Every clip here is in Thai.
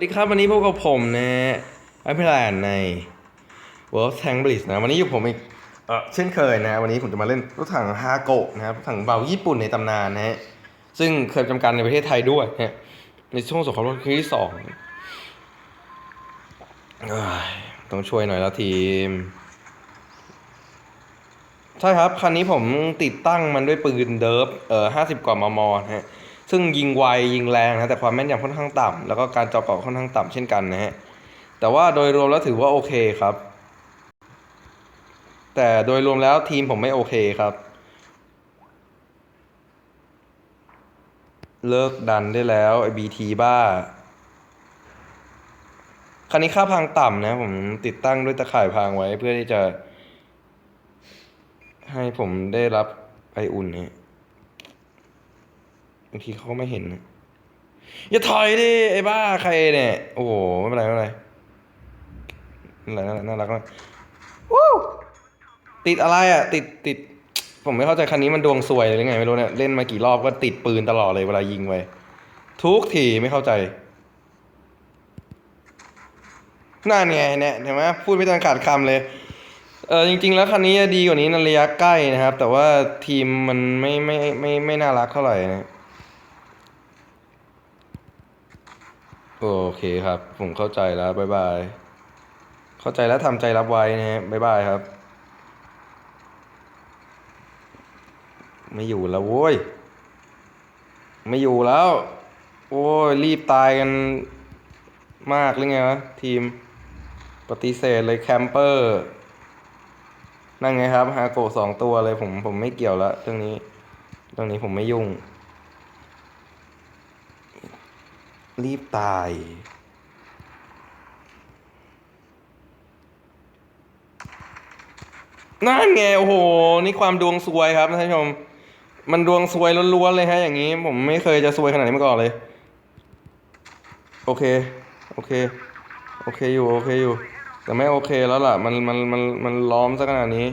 สวัสดีครับวันนี้พบกับผมนะไอพิลานใน World Tank Blitz นะ วันนี้อยู่ผมอีกเออเช่นเคยนะ วันนี้ผมจะมาเล่นรถถังฮาโกะนะครับรถถังเบาญี่ปุ่นในตำนานนะฮะซึ่งเคยจำการในประเทศไทยด้วยนะฮะในช่วงสงครามโลกครั้งที่สองเอ้ยต้องช่วยหน่อยแล้วทีม ใช่ครับ คันนี้ผมติดตั้งมันด้วยปืนเดิร์ฟเอ่อห้าสิบกว่ามมนะฮะ ซึ่งยิงไวยิงแรงนะแต่ความแม่นยำค่อนข้างต่ำแล้วก็การเจาะเกาะค่อนข้างต่ำเช่นกันนะฮะแต่ว่าโดยรวมแล้วถือว่าโอเคครับ แต่โดยรวมแล้วทีมผมไม่โอเคครับ เลิกดันได้แล้วไอบีทีบ้าคันนี้ค่าพังต่ำนะ ผมติดตั้งด้วยตะข่ายพรางไว้เพื่อที่จะ ให้ผมได้รับไออุ่นเนี่ย บางทีเขาก็ไม่เห็นนะอย่าถอยดิไอ้บ้าใครเนี่ย โอ้โหไม่เป็นไรไม่เป็นไรน่ารักน่ารักน่ารักมากวู้ติดอะไรอะ ติดติด ผมไม่เข้าใจคันนี้มันดวงซวยหรือไงไม่รู้เนี่ยเล่นมากี่รอบก็ติดปืนตลอดเลยเวลายิงไปทุกทีไม่เข้าใจนั่นไงเนี่ยเห็นไหมพูดไม่ทันขาดคำเลยเออจริง ๆ แล้วคันนี้จะดีกว่านี้ในระยะใกล้นะครับ แต่ว่าทีมมันไม่ไม่ไม่ไม่น่ารักเท่าไหร่นะ โอเคครับ ผมเข้าใจแล้วบ๊ายบาย เข้าใจแล้วทำใจรับไว้นะฮะบ๊ายบายครับ ไม่อยู่แล้วโว้ย ไม่อยู่แล้ว โอ้ยรีบตายกันมากหรือไงวะทีมปฏิเสธเลยแคมเปอร์ นั่นไงครับฮาโกสองตัวเลยผมผมไม่เกี่ยวละเรื่องนี้ เรื่องนี้ผมไม่ยุ่ง รีบตาย นั่นไงโอ้โห นี่ความดวงซวยครับท่านผู้ชม มันดวงซวยล้วนๆเลยฮะ อย่างนี้ ผมไม่เคยจะซวยขนาดนี้มาก่อนเลย โอเค โอเค โอเคอยู่ โอเคอยู่ แต่ไม่โอเคแล้วล่ะ มัน มัน มัน มันล้อมซะขนาดนี้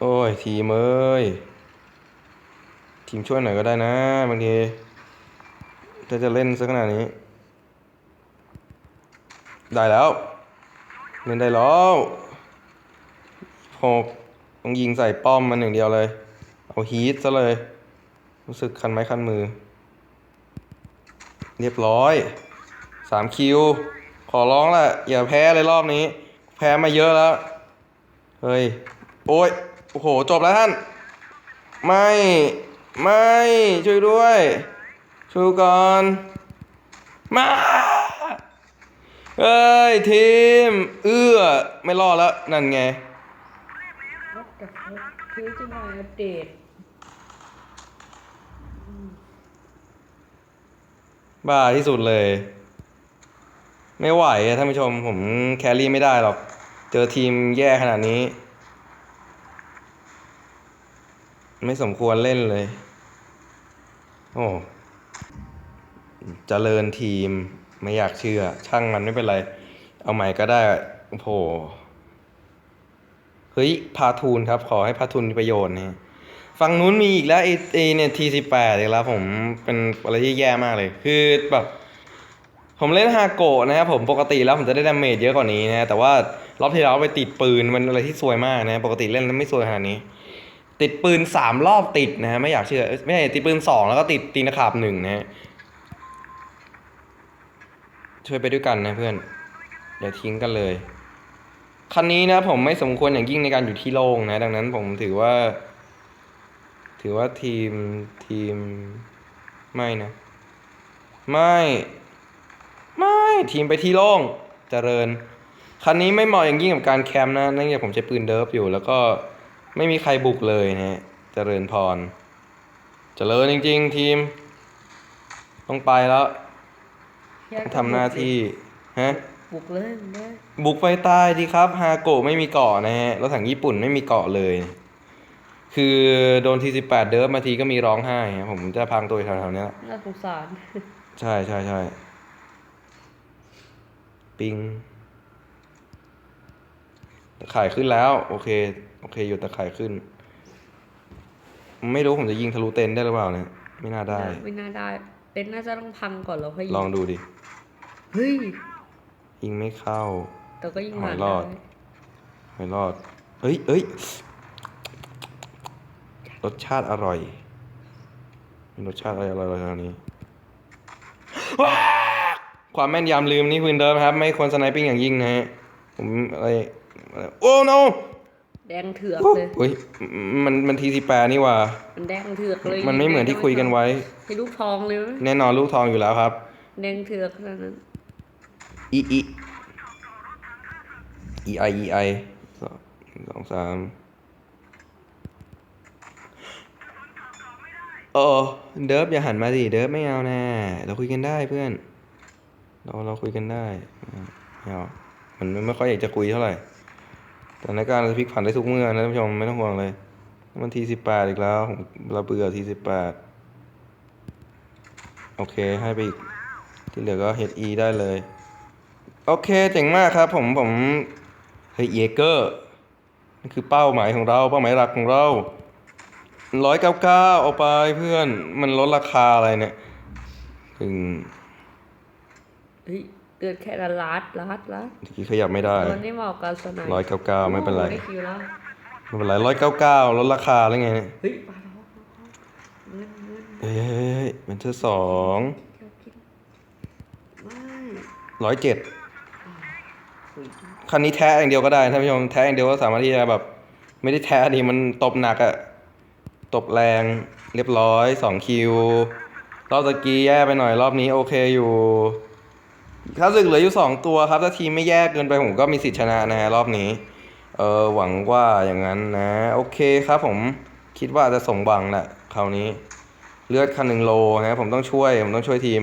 โอ้ย ทีมเอ้ยทีมช่วยหน่อยก็ได้นะบางที ถ้าจะเล่นซะขนาดนี้ ได้แล้ว เล่นได้แล้วหกต้องยิงใส่ป้อมมันอย่งเดียวเลย เอาฮีทซะเลย รู้สึกคันไม้คันมือ เรียบร้อยสามคิว ขอร้องละอย่าแพ้เลยรอบนี้ แพ้มาเยอะแล้ว เฮ้ย โอ้ย โอ้โห จบแล้วท่าน ไม่ ไม่ ช่วยด้วย ช่วยก่อน มาเฮ้ยทีม เอื้อ ไม่รอดแล้ว นั่นไง What the fuck คือจะมาอัปเดตบ้าที่สุดเลย ไม่ไหวอะท่านผู้ชม ผมแครี่ไม่ได้หรอก เจอทีมแย่ขนาดนี้ ไม่สมควรเล่นเลย โอ้ เจริญทีมไม่อยากเชื่อ ช่างมันไม่เป็นไร เอาใหม่ก็ได้โอ้โหเฮ้ยพาทูนครับ ขอให้พาทูนมีประโยชน์นะฝั่งนู้นมีอีกแล้วไอไอเนี่ยทีสิบแปดอีกแล้วผมเป็นอะไรที่แย่มากเลย คือแบบผมเล่นฮาโกะนะครับผมปกติแล้วผมจะได้ดาเมจเยอะกว่านี้นะแต่ว่ารอบที่แล้วไปติดปืนมันอะไรที่ซวยมากนะปกติเล่นแล้วไม่ซวยขนาดนี้ ติดปืนสามรอบติดนะฮะไม่อยากเชื่อไม่ใช่ติดปืนสองแล้วก็ติดตีนขาบหนึ่งนะฮะ ช่วยไปด้วยกันนะเพื่อนอย่าทิ้งกันเลย คันนี้นะผมไม่สมควรอย่างยิ่งในการอยู่ที่โล่งนะ ดังนั้นผมถือว่า ถือว่าทีมทีม ไม่นะ ไม่ ไม่ทีมไปที่โล่งเจริญ คันนี้ไม่เหมาะอย่างยิ่งกับการแคมป์นะเนื่องจากผมใช้ปืนเดิฟอยู่ แล้วก็ไม่มีใครบุกเลยนะฮะเจริญพร เจริญจริง ๆ ทีม ต้องไปแล้ว ทำหน้าที่ฮะบุกเลยนะบุกไปตายดีครับฮาโกะไม่มีเกาะนะฮะรถถังญี่ปุ่นไม่มีเกาะเลย คือโดนทีสิบแปดเดิร์ฟมาทีก็มีร้องไห้ฮะผมจะพังตัวอยู่แถวๆเนี้ยน่าสงสาร ใช่ใช่ใช่ปิงตะข่ายขึ้นแล้ว โอเค โอเค อยู่ตะข่ายขึ้น ไม่รู้ผมจะยิงทะลุเต็นท์ได้หรือเปล่าเนี่ย ไม่น่าได้ ไม่น่าได้เเป็นน่าจะต้องพังก่อนแล้วค่อยยิลองดูดิ เฮ้ยยิงไม่เข้า แต่ก็ยิงหอยผ่านรอดได้ไม่รอด เอ้ยเอ้ยรสชาติอร่อยมีรสชาติอะไรอร่อยๆทางนี้ว้าความแม่นยำลืมนี่คืนเดิมครับ ไม่ควรสไนปิ้งอย่างยิ่งนะฮะ ผมอะไรอะไรโอ้ no แดงเถือกเลยเฮ้ย มันมันทีสิแปดนี่หว่า มันแดงเถือกเลย มันไม่เหมือนที่คุยกันไว้ให้ลูกทองเลยไหมแน่นอนลูกทองอยู่แล้วครับ แดงเถือกขนาดนั้น อีอีอีไออีไอสองสองสามโอ้เดิฟอย่าหันมาดิเดิฟไม่เอาแน่เราคุยกันได้เพื่อน เราเราคุยกันได้ไม่เอามันไม่ค่อยอยากจะคุยเท่าไหร่สถานการณ์เราจะพลิกผันได้ทุกเมื่อนะท่านผู้ชมไม่ต้องห่วงเลยมันทีสิบแปดอีกแล้วผมเราเบื่อทีสิบแปดโอเคให้ไปอีกที่เหลือก็เฮดอีได้เลย โอเคเจ๋งมากครับ ผมผมเฮ้ยเยเกอร์นี่คือเป้าหมายของเราเป้าหมายหลักของเราร้อยเก้าเก้าเอาไปเพื่อนมันลดราคาอะไรเนี่ยถึงเฮ้ยเกิดแค่ละลัดลัดลัดทีกี้ขยับไม่ได้มันไม่เหมาะกับสนามร้อยเก้าเก้าไม่เป็นไรได้คิวแล้วไม่เป็นไรร้อยเก้าเก้าลดราคาแล้วไงเนี่ยเฮ้ยมาแล้วเงินเงินเฮ้ยมันเธอสองเดี๋ยวกินไม่ร้อยเจ็ดเฮ้ย คันนี้แท้อย่างเดียวก็ได้ท่านผู้ชมแท้อย่างเดียวก็สามารถที่จะแบบ ไม่ได้แท้ดีมันตบหนักอะตบแรงเรียบร้อยสองคิวรอบตะกี้แย่ไปหน่อยรอบนี้โอเคอยู่ถ้าศึกเหลืออยู่สองตัวครับ ถ้าทีมไม่แย่เกินไปผมก็มีสิทธิ์ชนะนะฮะรอบนี้ เออหวังว่าอย่างนั้นนะ โอเคครับผมคิดว่าจะส่งบังแหละคราวนี้ เลือดคันหนึ่งโลนะผมต้องช่วย ผมต้องช่วยทีม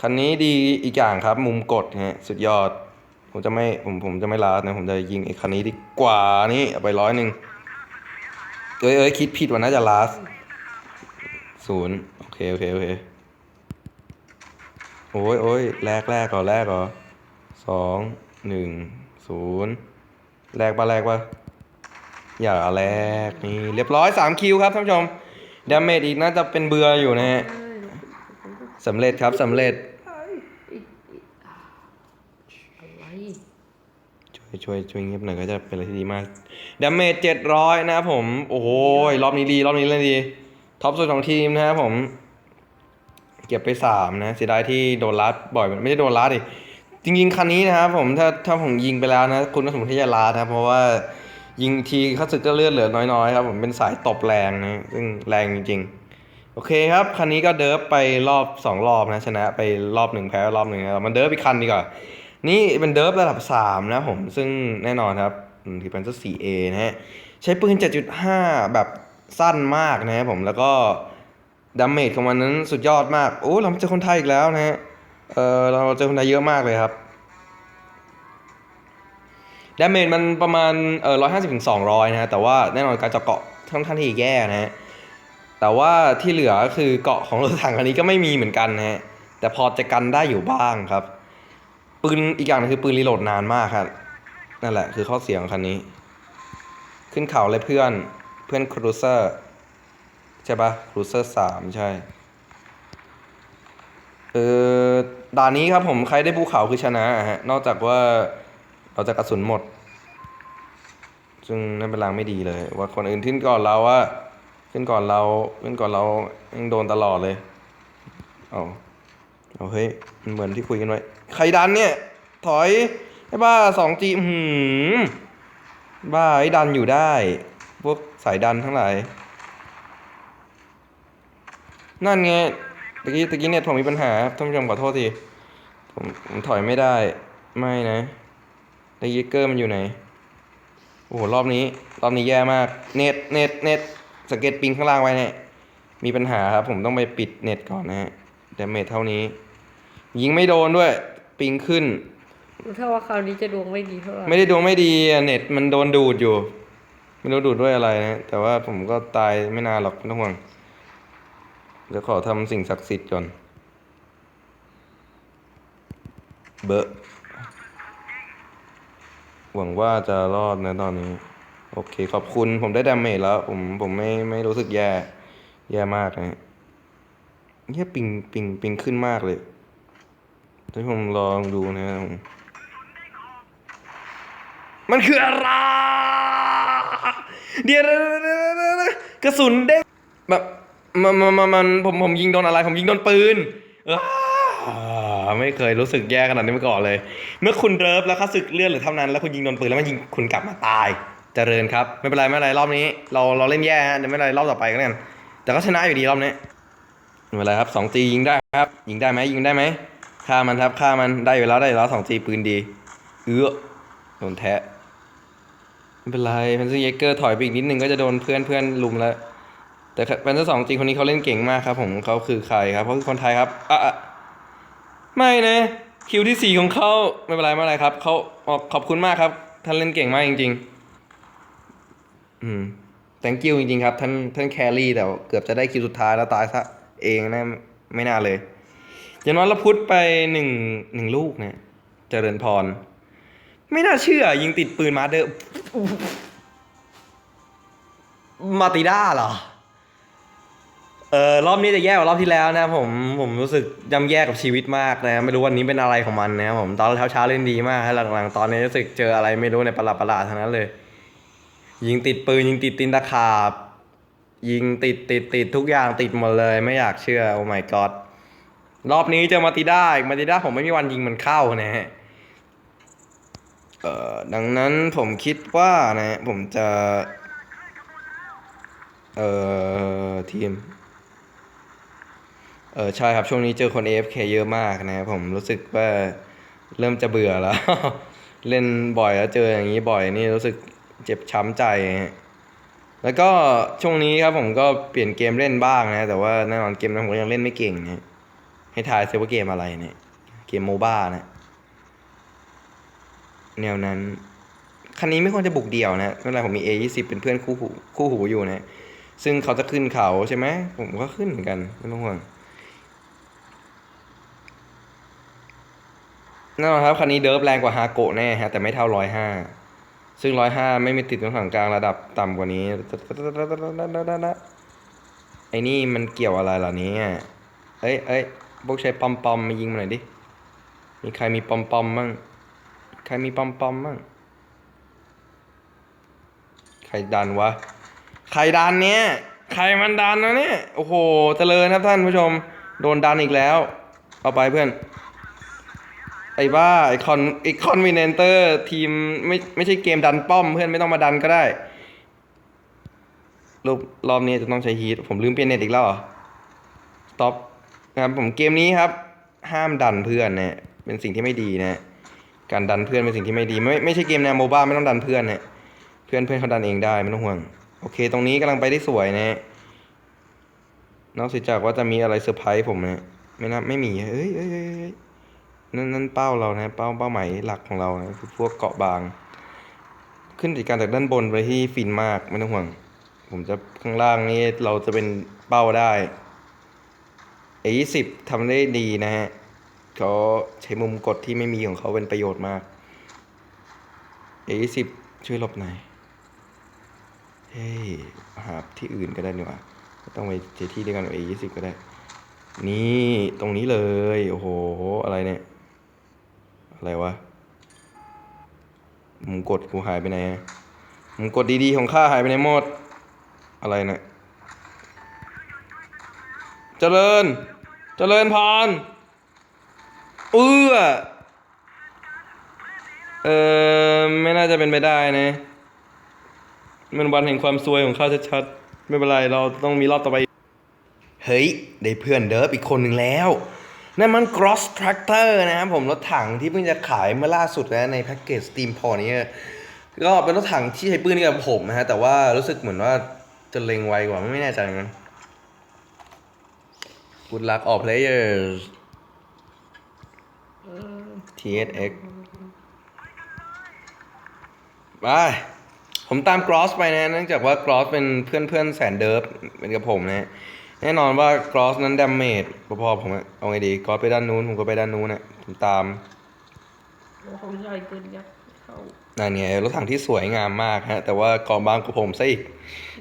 คันนี้ดีอีกอย่างครับ มุมกดฮะสุดยอด ผมจะไม่ผมผมจะไม่ลาดนะผมจะยิงไอ้คันนี้ดีกว่านี่เอาไปร้อยหนึ่งเอ้ยเอ้ยคิดผิดว่าน่าจะลาสศูนย์โอเคโอเคโอเคโอ้ยโอ้ยแรกแรกก่อนแรกก่อนสองหนึ่งศูนย์แรกปะแรกปะอย่าแรกนี่เรียบร้อยสามคิวครับท่านผู้ชมดาเมจอีกน่าจะเป็นเบืออยู่นะฮะสำเร็จครับสำเร็จ อะไร ช่วยช่วยช่วยเงียบหน่อยก็จะเป็นอะไรที่ดีมากดาเมจเจ็ดร้อยนะครับผม โอ้โหรอบนี้ดี รอบนี้เลยดีท็อปสุดของทีมนะครับผม เก็บไปสามนะเสียดายที่โดนลัดบ่อยไม่ได้โดนลัดดิจริงๆคันนี้นะครับผมถ้าถ้าผมยิงไปแล้วนะ คุณก็สมมติที่จะลัดนะเพราะว่ายิงทีเข้าสึกก็เลือดเหลือน้อยๆครับผมเป็นสายตบแรงนะซึ่งแรงจริงๆ โอเคครับคันนี้ก็เดิร์ฟไปรอบสองรอบนะชนะไปรอบหนึ่งแพ้รอบหนึ่งนะมันเดิร์ฟอีกคันดีกว่า นี่เป็นเดิร์ฟระดับ 3 นะผม ซึ่งแน่นอนครับถือเป็นเจ้า 4A นะฮะ ใช้ปืน 7.5 แบบสั้นมากนะครับผมแล้วก็ดาเมจของมันนั้นสุดยอดมาก โอ้ เราเจอคนไทยอีกแล้วนะฮะ เออเราเจอคนไทยเยอะมากเลยครับดาเมจมันประมาณเออร้อยห้าสิบถึงสองร้อยนะฮะ แต่ว่าแน่นอนการเจาะเกาะค่อนข้างที่แย่นะฮะ แต่ว่าที่เหลือคือเกาะของรถถังคันนี้ก็ไม่มีเหมือนกันนะฮะ แต่พอจะกันได้อยู่บ้างครับ ปืนอีกอย่างหนึงคือปืนรีโหลดนานมากครับนั่นแหละคือข้อเสียของคันนี้ ขึ้นเขาเลยเพื่อนเพื่อนครูเซอร์ใช่ปะครูเซอร์สามใช่เออด่านนี้ครับผมใครได้ภูเขาคือชนะอะฮะนอกจากว่าเราจะกระสุนหมด ซึ่งนั่นเป็นลางไม่ดีเลย ว่าคนอื่นขึ้นก่อนเราว่าขึ้นก่อนเราขึ้นก่อนเรายังโดนตลอดเลยเอาเอาเฮ้ยมันเหมือนที่คุยกันไว้ ใครดันเนี่ย ถอยไอ้บ้าสองจีหืมบ้าไอ้ดันอยู่ได้ พวกสายดันทั้งหลายนั่นไงตะกี้ตะกี้เน็ตผมมีปัญหาท่านผู้ชมขอโทษทีผมผมถอยไม่ได้ ไม่นะตะกี้เกอร์มันอยู่ไหน โอ้โห รอบนี้ รอบนี้แย่มาก เน็ตเน็ตเน็ตสังเกตปิงข้างล่างไว้เนี่ย มีปัญหาครับ ผมต้องไปปิดเน็ตก่อนนะฮะดาเมจเท่านี้ ยิงไม่โดนด้วย ปิงขึ้น ถ้าว่าคราวนี้จะดวงไม่ดีเท่าไหร่ไม่ได้ดวงไม่ดีอะเน็ตมันโดนดูดอยู่ ไม่รู้ดูดด้วยอะไรนะแต่ว่าผมก็ตายไม่นานหรอกไม่ต้องห่วงเดี๋ยวขอทำสิ่งศักดิ์สิทธิ์ก่อนเบอะหวังว่าจะรอดนะตอนนี้ โอเค ขอบคุณผมได้ดาเมจแล้ว ผมผมไม่ไม่รู้สึกแย่ แย่มากนะเฮียปิงปิงปิงขึ้นมากเลย ถ้าผมลองดูนะครับมันคืออะไร เดี๋ยวกระสุนเด้งแบบมันมันมันผมผมยิงโดนอะไร ผมยิงโดนปืนไม่เคยรู้สึกแย่ขนาดนี้มาก่อนเลย เมื่อคุณเริฟแล้วค่าศึกเลือดหรือเท่านั้น แล้วคุณยิงโดนปืนแล้วมันยิงคุณกลับมาตายเจริญครับ ไม่เป็นไรไม่เป็นไรรอบนี้ เราเราเล่นแย่ฮะเดี๋ยวไม่เป็นไรรอบต่อไปก็แล้วกันแต่ก็ชนะอยู่ดีรอบนี้ไม่เป็นไรครับสองจียิงได้ครับ ยิงได้ไหมยิงได้ไหม ฆ่ามันครับฆ่ามันได้อยู่แล้วได้อยู่แล้วสองจีปืนดี เอื้อโดนแทะไม่เป็นไรแพนเซอร์เยเกอร์ถอยไปอีกนิดนึงก็จะโดนเพื่อนเพื่อนลุมแล้ว แต่แพนเซอร์สองจริงคนนี้เขาเล่นเก่งมากครับผมเขาคือใครครับเขาคือคนไทยครับอะอะไม่นะคิวที่สี่ของเขาไม่เป็นไรไม่เป็นไรครับเขาบอกขอบคุณมากครับ ท่านเล่นเก่งมากจริง ๆ อืม thank you จริงๆครับ ท่านท่านแครี่แต่เกือบจะได้คิวสุดท้ายแล้วตายซะเองนะไม่น่าเลย อย่างน้อยเราพุทธไปหนึ่งหนึ่งลูกเนี่ยเจริญพร ไม่น่าเชื่อ ยิงติดปืนมาเดอร์มาติด้าเหรอ เออรอบนี้จะแย่กว่ารอบที่แล้วนะผมผมรู้สึกย่ำแย่กับชีวิตมากนะ ไม่รู้วันนี้เป็นอะไรของมันนะผมตอนเช้าเช้าเล่นดีมากหลังๆ ตอนนี้รู้สึกเจออะไรไม่รู้ในประหลาดประหลาดทั้งนั้นเลย ยิงติดปืน ยิงติดตินตะขาบ ยิงติดติดติดทุกอย่างติดหมดเลย ไม่อยากเชื่อโอ้ my god รอบนี้เจอมาติด้าอีกมาติด้าผมไม่มีวันยิงมันเข้านะฮะเอ่อดังนั้นผมคิดว่านะผมจะ เอ่อทีม เออใช่ครับช่วงนี้เจอคน AFK เยอะมากนะผมรู้สึกว่าเริ่มจะเบื่อแล้ว เล่นบ่อยแล้วเจออย่างนี้บ่อยนี่รู้สึกเจ็บช้ำใจฮะแล้วก็ช่วงนี้ครับผมก็เปลี่ยนเกมเล่นบ้างนะ แต่ว่าแน่นอนเกมนั้นผมยังเล่นไม่เก่งนะ ให้ทายเซิว่าเกมอะไรเนี่ย เกมโมบ้านะ แนวนั้น คันนี้ไม่ควรจะบุกเดี่ยวนะไม่เป็นไรผมมี A20 เป็นเพื่อนคู่หูคู่หูอยู่นะ ซึ่งเขาจะขึ้นเขาใช่ไหม ผมก็ขึ้นเหมือนกัน ไม่ต้องห่วงแน่นอนครับ คันนี้เดิร์ฟแรงกว่าฮาโกะแน่ฮะ แต่ไม่เท่าร้อยห้าซึ่งร้อยห้าไม่มีติดตรงถังกลางระดับต่ำกว่านี้ ไอ้นี่มันเกี่ยวอะไรล่ะเนี่ยเอ้ยเอ้ย พวกใช้ปอมปอมมายิงมาหน่อยดิ มีใครมีปอมปอมมั่ง ใครมีปอมปอมมั่ง ใครดันวะ ใครดันเนี่ยใครมันดันนะเนี่ย โอ้โห เจริญครับท่านผู้ชม โดนดันอีกแล้ว เอาไปเพื่อน ไอ้บ้า ไอคอนไอคอนวินเนเตอร์ ทีมไม่ไม่ใช่เกมดันป้อมเพื่อนไม่ต้องมาดันก็ได้รอบรอบนี้จะต้องใช้ฮีทผมลืมเปลี่ยนเน็ตอีกแล้วเหรอสต็อป นะครับผมเกมนี้ครับ ห้ามดันเพื่อนเนี่ยเป็นสิ่งที่ไม่ดีนะการดันเพื่อนเป็นสิ่งที่ไม่ดี ไม่ไม่ใช่เกมแนวโมบ้าไม่ต้องดันเพื่อนเนี่ยเพื่อนเพื่อนเขาดันเองได้ไม่ต้องห่วง โอเค ตรงนี้กำลังไปได้สวยนะนอกจากว่าจะมีอะไรเซอร์ไพรส์ผมนะไม่น่าไม่มีเอ้ยเอ้ยเอ้ยนั่นนั่นเป้าเรานะ เป้าเป้าหมายหลักของเรานะคือพวกเกาะบาง ขึ้นจากการจากด้านบนไปที่ฟินมากไม่ต้องห่วง ผมจะข้างล่างนี้เราจะเป็นเป้าได้ A20 ทำได้ดีนะฮะเขาใช้มุมกดที่ไม่มีของเขาเป็นประโยชน์มาก A20 ช่วยหลบหน่อยเฮ้ยหาที่อื่นก็ได้นี่ว่าต้องไปเจที่เดียวกันกับ A20 ก็ได้ นี่ตรงนี้เลย โอ้โห อะไรเนี่ย อะไรวะมุมกดกูหายไปไหนมุมกดดีๆของข้าหายไปไหนหมด อะไรเนี่ยเจริญ เจริญพร เอื้อ เออไม่น่าจะเป็นไปได้นะ มันวันแห่งความซวยของข้าชัดๆ ไม่เป็นไร เราต้องมีรอบต่อไป เฮ้ย ได้เพื่อนเดิฟอีกคนหนึ่งแล้ว นั่นมัน Cross Tractor นะครับผม รถถังที่เพิ่งจะขายเมื่อล่าสุดนะในแพ็กเกจ Steam p o นี้ก็เป็นรถถังที่ใช้ปืนกับผมนะฮะ แต่ว่ารู้สึกเหมือนว่าจะเล็งไวกว่าไม่แน่ใจ เหมือนกัน Good luck all players เออ TSX ไปผมตามกรอสไปนะเนื่องจากว่ากรอสเป็นเพื่อนเพื่อนๆแสนเดิร์ฟเป็นกับผมนะแน่นอนว่ากรอสนั้นดาเมจพอๆผมอะเอาไงดีกรอสไปด้านนู้นผมก็ไปด้านนู้นนะผมตามโอ้โหใหญ่เกินยักษ์เข้านั่นไงรถถังที่สวยงามมากฮะ แต่ว่ากองบางกว่าผมซะอีก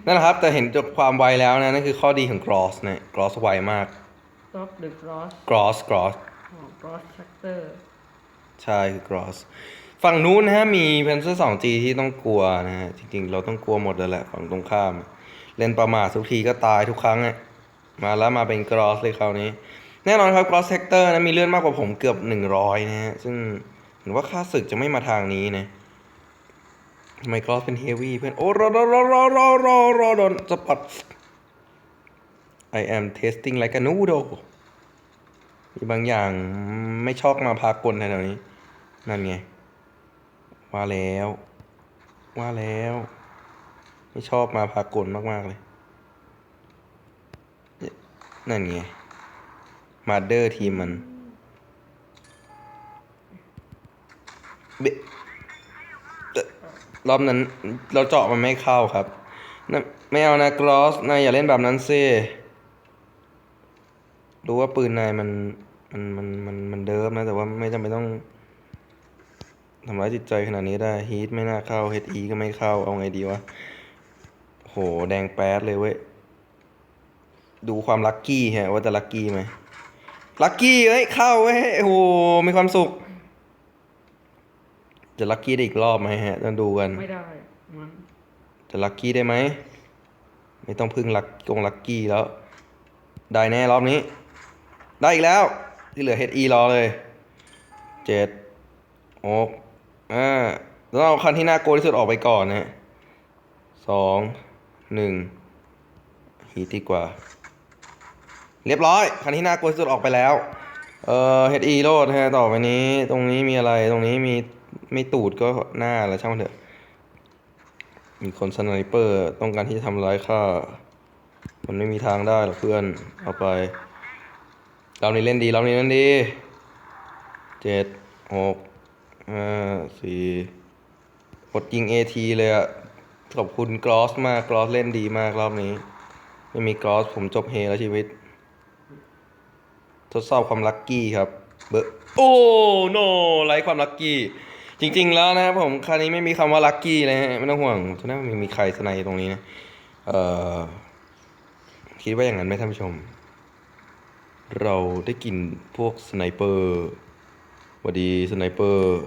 นั่นแหละครับ แต่เห็นจากความไวแล้วนะนั่นคือข้อดีของกรอสนะกรอสไวมาก ต็อปเดอะกรอส Gross Gross ของกรอสแฟกเตอร์ใช่คือ Gross ฝั่งนู้นนะฮะ มี Panzer 2G ที่ต้องกลัวนะฮะ จริงๆ เราต้องกลัวหมดเลยแหละฝั่งตรงข้าม เล่นประมาททุกทีก็ตายทุกครั้งอะมาแล้วมาเป็น Gross เลยคราวนี้ แน่นอนครับ Gross Sector นะ มีเลื่อนมากกว่าผมเกือบ 100 นะฮะ ซึ่งเห็นว่าค่าศึกจะไม่มาทางนี้นะทำไม Gross เป็น Heavy เพื่อน โอ้รอรอรอรอรอรอรอโดนสปอต I am testing like a noodle มีบางอย่างไม่ชอบมาพากลแถวนี้ นั่นไง ว่าแล้ว ว่าแล้ว ไม่ชอบมาพากลมากๆเลย นั่นไง มาเดอร์ทีมมันเบะเอ่อรอบนั้นเราเจาะมันไม่เข้าครับ ไม่เอานะกรอสนายอย่าเล่นแบบนั้นซิ รู้ว่าปืนนายมันมันมันมันมันเดิมนะ แต่ว่าไม่จำเป็นต้องทำร้ายจิตใจขนาดนี้ได้ฮีทไม่น่าเข้าเฮดอีก็ไม่เข้าเอาไงดีวะโหแดงแป๊ดเลยเว้ย ดูความลัคกี้ฮะว่าจะลัคกี้ไหมลัคกี้เฮ้ยเข้าเว้ยโอ้โหมีความสุข จะลัคกี้ได้อีกรอบไหมฮะต้องดูกัน ไม่ได้มันจะลัคกี้ได้ไหม ไม่ต้องพึ่งลักกงลัคกี้แล้ว ได้แน่รอบนี้ ได้อีกแล้ว ที่เหลือ HE รอเลยเจ็ดหกอ่าแล้วเอาคันที่น่ากลัวที่สุดออกไปก่อนนะสองหนึ่งฮีทดีกว่า เรียบร้อย คันที่น่ากลัวที่สุดออกไปแล้ว เอ่อ HE โลดฮะต่อไปนี้ ตรงนี้มีอะไรตรงนี้มีไม่ตูดก็หน้าแล้วช่างมันเถอะมีคนสไนเปอร์ต้องการที่จะทำร้ายข้า มันไม่มีทางได้หรอกเพื่อน เอาไป เรานี้เล่นดีเรานี้เล่นดีเจ็ดหกห้าสี่กดยิงเอทีเลยอะขอบคุณกรอสมากกรอสเล่นดีมากรอบนี้ ไม่มีกรอสผมจบเฮแล้วชีวิต ทดสอบความลัคกี้ครับ เบอร์โอ้โนไร้ความลัคกี้ จริง ๆ แล้วนะครับผมคันนี้ไม่มีคำว่าลัคกี้เลยฮะไม่ต้องห่วงทุกท่านมีมีใครสไนตรงนี้นะเอ่อคิดว่าอย่างนั้นไหมท่านผู้ชม เราได้กินพวกสไนเปอร์หวัสดีสไนเปอร์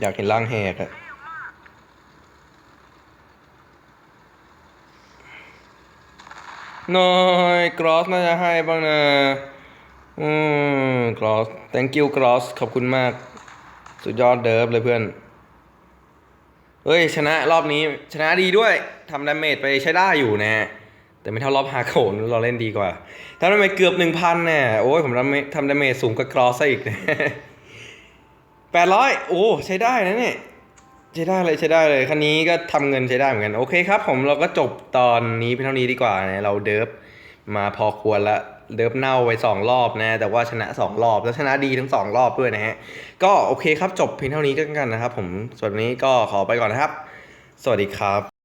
อยากเห็นร่างแหกอะน้อยกรอสน่าจะให้บ้างนะ อืมกรอส thank you กรอส ขอบคุณมาก สุดยอดเดิฟเลยเพื่อน เฮ้ย ชนะรอบนี้ชนะดีด้วยทำดาเมจไปใช้ได้อยู่นะ แต่ไม่เท่ารอบฮาโขนเราเล่นดีกว่าทำดาเมจเกือบหนึ่งพันเนี่ยโอ้ยผมทำทำดาเมจสูงกว่ากรอสซะอีกแปดร้อยโอ้ใช้ได้นะเนี่ยใช้ได้เลยใช้ได้เลยคันนี้ก็ทำเงินใช้ได้เหมือนกัน โอเคครับ ผมเราก็จบตอนนี้เพียงเท่านี้ดีกว่านะเราเดิฟ มาพอควรละเลิฟเน่าไปสองรอบนะ แต่ว่าชนะสองรอบ แล้วชนะดีทั้งสองรอบด้วยนะฮะ ก็โอเคครับจบเพียงเท่านี้ก็กันนะครับผมส่วนนี้ก็ขอไปก่อนนะครับ สวัสดีครับ